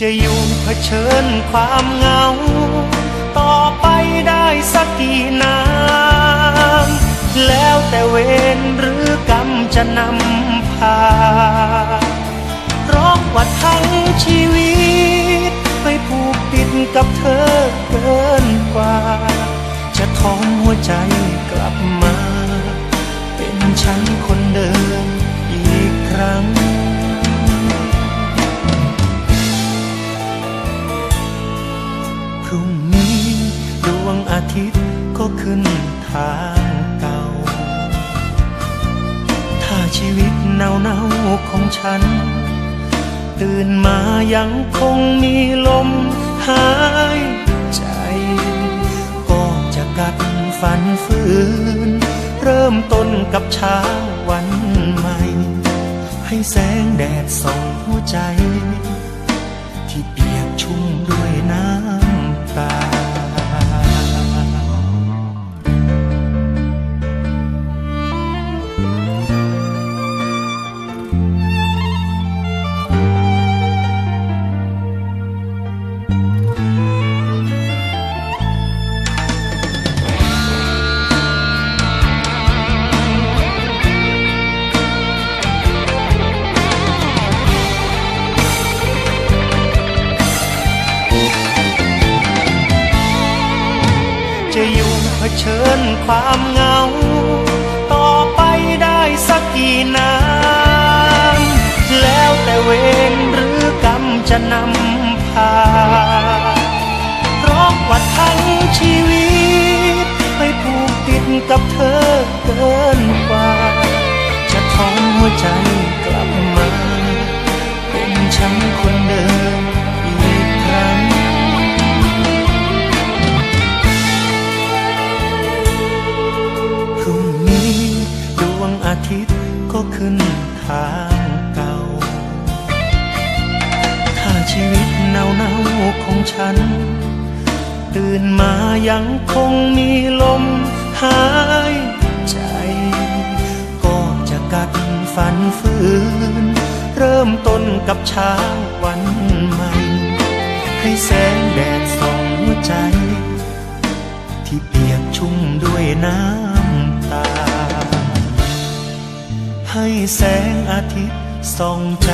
จะอยู่เผชิญความเหงา ต่อไปได้สักกี่น้ำแล้วแต่เวรหรือกรรมจะนำพาเพราะว่าทั้งชีวิต ไปผูกติดกับเธอเกินกว่า จะทอมหัวใจกลับมา ฉัน ตื่นมายังคงมีลมหายใจ ก็จะกัดฝันฝืน เริ่มต้นกับเช้าวันใหม่ ให้แสงแดดส่องหัวใจ ที่เปียกชุ่มด้วยน้ำตา ชิญความเหงา ต่อไปได้สักกี่น้ำแล้วแต่เวรหรือกรรมจะนำพา ขึ้นทางเก่า ถ้าชีวิตเนาเนาของฉัน ตื่นมายังคงมีลมหายใจ ก็จะกัดฝันฝืน เริ่มต้นกับเช้าวันใหม่ ให้แสงแดดส่องหัวใจ ที่เปียกชุ่มด้วยน้ำ ให้แสงอาทิตย์ส่องใจ